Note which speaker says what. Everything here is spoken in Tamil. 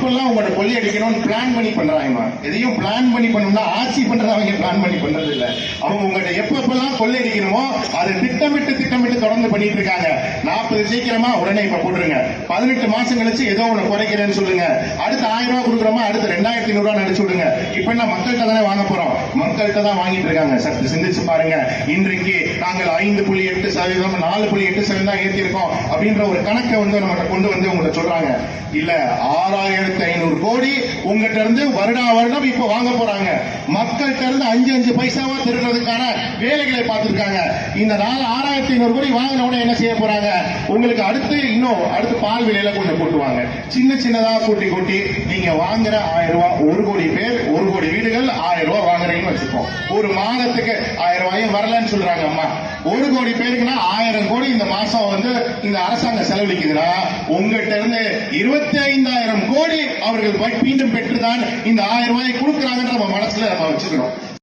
Speaker 1: எப்பப்பெல்லாம் உங்களோட கொள்ளை அடிக்கணும்னு பிளான் பண்ணி பண்றாங்க எதையும் பிளான் பண்ணி பண்ணணும்னா ஆட்சி பண்றது அவங்க பிளான் பண்ணி பண்றது இல்ல அவங்க உங்கள்ட்ட எப்ப சொல்லி அடிக்கணுமோ அதை திட்டமிட்டு திட்டமிட்டு தொடர்ந்து பண்ணிட்டு இருக்காங்க நாற்பது சீக்கிரமா உடனே இப்ப போட்டுருங்க. பதினெட்டு மாசம் கழிச்சு ஏதோ ஒண்ணு குறைக்கிறேன்னு சொல்லுங்க. அடுத்து ஆயிரம் ரூபாய் கொடுக்குறோமா அடுத்து ரெண்டாயிரத்தி ஐநூறு ரூபாய் நினைச்சு விடுங்க. இப்ப என்ன மக்கள்கிட்ட தானே வாங்க போறோம். மக்கள்கிட்ட தான் வாங்கிட்டு இருக்காங்க. சற்று சிந்திச்சு பாருங்க. இன்றைக்கு நாங்கள் ஐந்து புள்ளி எட்டு சதவீதம் நாலு புள்ளி எட்டு சதவீதம் தான் ஏற்றிருக்கோம் அப்படின்ற ஒரு கணக்கை வந்து நம்ம கொண்டு வந்து உங்களை சொல்றாங்க. இல்ல ஆறாயிரத்தி ஐநூறு கோடி உங்ககிட்ட இருந்து வருடா வருடம் இப்ப வாங்க போறாங்க. மக்கள்கிட்ட இருந்து அஞ்சு அஞ்சு பைசாவா திருடுறதுக்கான வேலைகளை பார்த்திருக்காங்க இந்த நாலு ஆறாயிரத்தி ஐநூறு கோடி வாங்கின உடனே என்ன செய்ய போறாங்க? உங்களுக்கு அடுத்து இன்னும் அடுத்து பால் விலையில கொஞ்சம் கூட்டுவாங்க சின்ன சின்னதா கூட்டி கூட்டி நீங்க வாங்குற ஆயிரம் ரூபாய் ஒரு கோடி பேர் ஒரு கோடி வீடுகள் ஆயிரம் ரூபாய் வாங்குறீங்கன்னு வச்சுப்போம் ஒரு மாதத்துக்கு ஆயிரம் ரூபாயும் வரலன்னு சொல்றாங்க அம்மா. ஒரு கோடி பேருக்குன்னா ஆயிரம் கோடி இந்த மாசம் வந்து இந்த அரசாங்கம் செலவழிக்குதுன்னா உங்ககிட்ட இருந்து இருபத்தி ஐந்தாயிரம் கோடி அவர்கள் மீண்டும் பெற்றுதான் இந்த ஆயிரம் ரூபாயை கொடுக்குறாங்கன்ற நம்ம மனசுல நம்ம வச்சுக்கணும்.